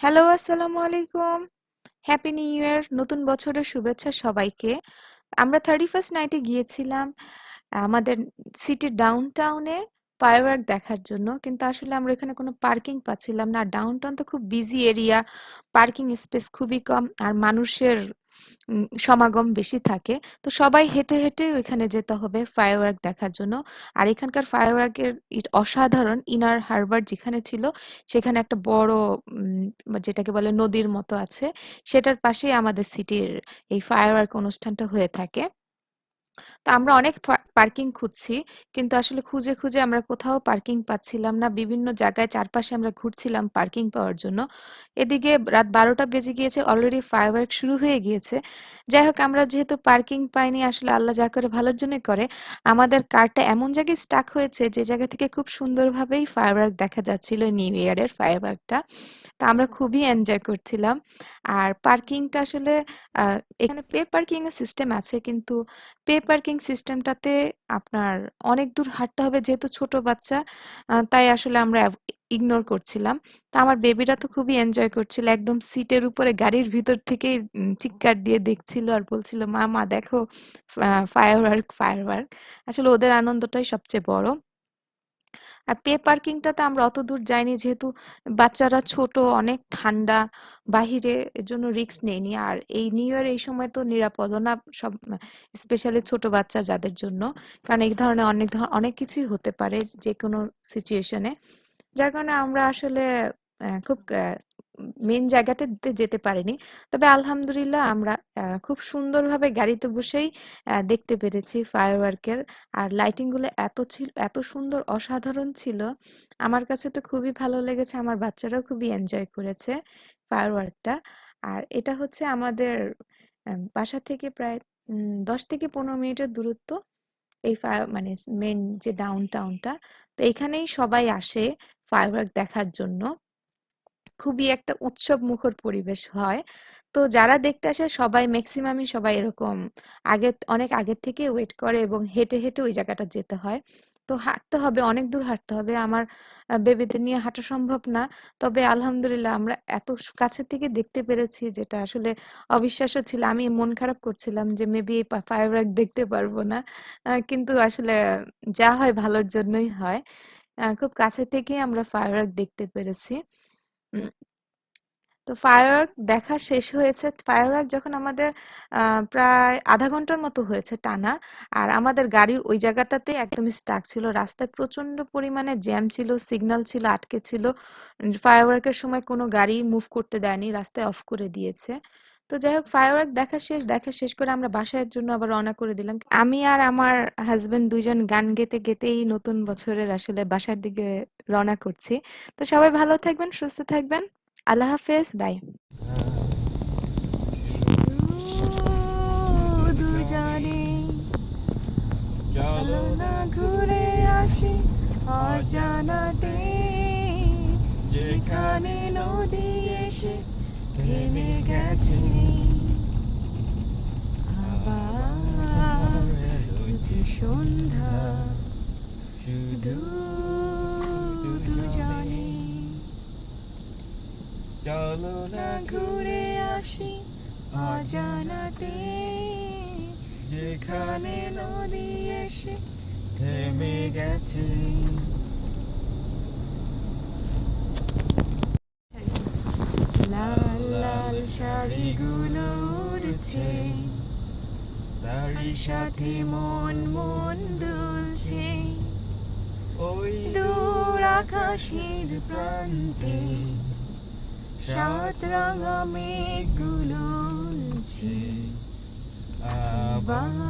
Hello, আসসালামু আলাইকুম। Happy new year. নতুন বছরের শুভেচ্ছা সবাইকে। আমরা 31st নাইটে গিয়েছিলাম আমাদের সিটি ডাউন টাউনে ফায়ারওয়ার্ক দেখার জন্য। কিন্তু আসলে আমরা এখানে কোনো পার্কিং পাচ্ছিলাম না। ডাউন টাউন তো খুব বিজি এরিয়া। পার্কিং স্পেস খুবই কম। আর মানুষের সমাগম বেশি থাকে। তো সবাই হেঁটে, হেঁটে ওইখানে যেতে হবে ফায়ারওয়ার্ক দেখার জন্য। আর এখানকার ফায়ারওয়ার্কের অসাধারণ। ইনার হারবার যেখানে ছিল সেখানে একটা বড় যেটাকে বলে নদীর মতো আছে। সেটার পাশেই আমাদের সিটির এই ফায়ারওয়ার্ক অনুষ্ঠানটা হয়ে থাকে। তো আমরা অনেক পার্কিং খুঁজছি। কিন্তু আসলে খুঁজে, খুঁজে আমরা কোথাও পার্কিং পাচ্ছিলাম না। বিভিন্ন জায়গায় চারপাশে আমরা ঘুরছিলাম পার্কিং পাওয়ার জন্য। এদিকে রাত ১২টা বেজে গিয়েছে। অলরেডি ফায়ারওয়ার্ক শুরু হয়ে গিয়েছে। যাই হোক আমরা যেহেতু পার্কিং পাইনি আসলে আল্লাহ যা করে ভালোর জন্যই করে। আমাদের কারটা এমন জায়গায় স্টাক হয়েছে যে জায়গা থেকে খুব সুন্দরভাবেই ফায়ারওয়ার্ক দেখা যাচ্ছিল নিউ ইয়ারের ফায়ারওয়ার্কটা। তা আমরা খুবই এনজয় করছিলাম। আর পার্কিংটা আসলে এখানে পে পার্কিং এর সিস্টেম আছে। কিন্তু পে পার্কিং সিস্টেমটাতে আপনার অনেক দূর হাঁটতে হবে যেহেতু ছোট বাচ্চা তাই আসলে আমরা ইগনোর করছিলাম। তা আমার বেবিরা তো খুবই এনজয় করছিল। একদম সিটের উপরে গাড়ির ভিতর থেকেই চিৎকার দিয়ে দেখছিল আর বলছিল, মা মা দেখো ফায়ার ওয়ার্ক ফায়ার ওয়ার্ক আসলে ওদের আনন্দটাই সবচেয়ে বড়। আর পে পার্কিংটাতে আমরা অত দূর যাইনি যেহেতু বাচ্চারা ছোট, অনেক ঠান্ডা বাহিরে এর জন্য রিস্ক নেইনি। আর এই নিউ ইয়ার এই সময় তো নিরাপদ না সব স্পেশালি ছোট বাচ্চা যাদের জন্য। কারণ এই ধরনের অনেক অনেক কিছুই হতে পারে যে কোনো সিচুয়েশনে যার কারণে আমরা আসলে খুব মেইন জায়গাটাতে যেতে পারিনি। তবে আলহামদুলিল্লাহ আমরা খুব সুন্দরভাবে গাড়িতে বসেই দেখতে পেরেছি ফায়ারওয়ার্কের। আর লাইটিংগুলো এত ছিল, এত সুন্দর, অসাধারণ ছিল। আমার কাছে তো খুবই ভালো লেগেছে। আমার বাচ্চারাও খুবই এনজয় করেছে ফায়ারওয়ার্কটা। আর এটা হচ্ছে আমাদের বাসা থেকে প্রায় ১০ থেকে ১৫ মিনিটের দূরত্ব। এই ফায়ার মানে মেন যে ডাউন টাউনটা তো এখানেই সবাই আসে ফায়ারওয়ার্ক দেখার জন্য। খুবই একটা উৎসব মুখর পরিবেশ হয়। তো যারা দেখতে আসে সবাই মেক্সিমামই সবাই এরকম আগে অনেক আগের থেকে ওয়েট করে এবং হেঁটে, হেঁটে ওই জায়গাটা যেতে হয়। তো হাঁটতে হবে, অনেক দূর হাঁটতে হবে। আমার বেবিদের নিয়ে হাঁটা সম্ভব না। তবে আলহামদুলিল্লাহ আমরা এত কাছে থেকে দেখতে পেরেছি যেটা আসলে অবিশ্বাস্য ছিল। আমি মন খারাপ করছিলাম যে মেবি ফায়ারওয়ার্ক দেখতে পারব না। কিন্তু আসলে যা হয় ভালোর জন্যই হয়। খুব কাছে থেকেই আমরা ফায়ারওয়ার্ক দেখতে পেরেছি। উম তো ফায়ারওয়ার্ক দেখা শেষ হয়েছে। ফায়ারওয়ার্ক যখন আমাদের আহ, প্রায় আধা ঘণ্টার মতো হয়েছে টানা। আর আমাদের গাড়ি ওই জায়গাটাতেই একদম স্টাক ছিল। রাস্তায় প্রচণ্ড পরিমাণে জ্যাম ছিল, সিগন্যাল ছিল, আটকে ছিল। ফায়ারওয়ার্কের সময় কোনো গাড়ি মুভ করতে দেয়নি। রাস্তায় অফ করে দিয়েছে। তো যাই হোক ফায়ারওয়ার্ক দেখা শেষ। দেখা শেষ করে আমরা বাসার জন্য আবার রওনা করে দিলাম। আমি আর আমার হাসব্যান্ড ২ জন গান গেতে, গেতেই নতুন বছরের আসলে বাসার দিকে রওনা করছি। তো সবাই ভালো থাকবেন, সুস্থ থাকবেন। আল্লাহ হাফেজ। বাই। না ঘুরে আসি অজানাতে যেখানে নদী এসে থেমে গেছে আবার সন্ধ্যা শুধু দুজনে চলো না ঘুরে আসি অজানাতে যেখানে নদী এসে থেমে গেছে শাড়িগুলো উড়ছে। তার সাথে মন মন দুলছে। ওই দূর আকাশের প্রান্তে সাত রঙা মেঘগুলো উড়ছে। আবার